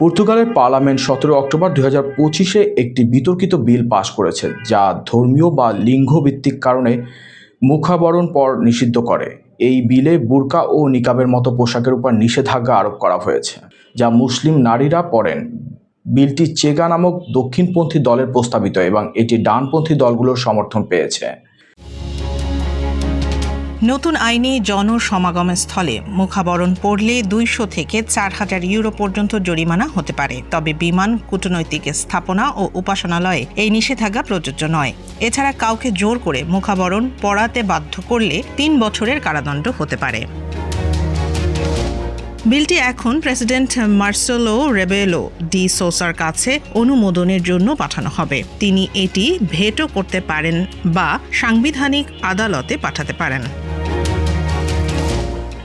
পর্তুগালের পার্লামেন্ট সতেরো অক্টোবর দুই হাজার পঁচিশে একটি বিতর্কিত বিল পাশ করেছে, যা ধর্মীয় বা লিঙ্গভিত্তিক কারণে মুখাবরণ পর নিষিদ্ধ করে। এই বিলে বুরকা ও নিকাবের মতো পোশাকের উপর নিষেধাজ্ঞা আরোপ করা হয়েছে, যা মুসলিম নারীরা পরেন। বিলটি চেগা নামক দক্ষিণপন্থী দলের প্রস্তাবিত এবং এটি ডানপন্থী দলগুলোর সমর্থন পেয়েছে। নতুন আইনে জনসমাগমের স্থলে মুখাবরণ পড়লে দুইশো থেকে চার হাজার ইউরো পর্যন্ত জরিমানা হতে পারে। তবে বিমান, কূটনৈতিক স্থাপনা ও উপাসনালয়ে এই নিষেধাজ্ঞা প্রযোজ্য নয়। এছাড়া কাউকে জোর করে মুখাবরণ পড়াতে বাধ্য করলে তিন বছরের কারাদণ্ড হতে পারে। বিলটি এখন প্রেসিডেন্ট মার্সেলো রেবেলো ডি সোসার কাছে অনুমোদনের জন্য পাঠানো হবে। তিনি এটি ভেটো করতে পারেন বা সাংবিধানিক আদালতে পাঠাতে পারেন।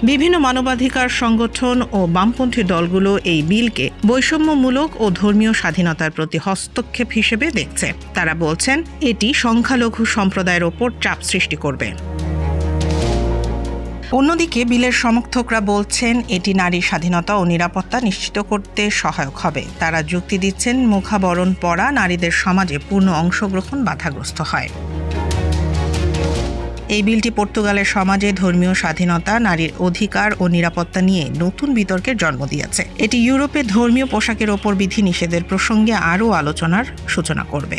বিভিন্ন মানবাধিকার সংগঠন ও বামপন্থী দলগুলো এই বিলকে বৈষম্যমূলক ও ধর্মীয় স্বাধীনতার প্রতি হস্তক্ষেপ হিসেবে দেখছে। তারা বলছেন, এটি সংখ্যালঘু সম্প্রদায়ের ওপর চাপ সৃষ্টি করবে। অন্যদিকে বিলের সমর্থকরা বলছেন, এটি নারীর স্বাধীনতা ও নিরাপত্তা নিশ্চিত করতে সহায়ক হবে। তারা যুক্তি দিচ্ছেন, মুখাবরণ পরা নারীদের সমাজে পূর্ণ অংশগ্রহণ বাধাগ্রস্ত হয়। এই বিলটি পর্তুগালের সমাজে ধর্মীয় স্বাধীনতা, নারীর অধিকার ও নিরাপত্তা নিয়ে নতুন বিতর্কের জন্ম দিয়েছে। এটি ইউরোপে ধর্মীয় পোশাকের ওপর বিধি নিষেধের প্রসঙ্গে আরও আলোচনার সূচনা করবে।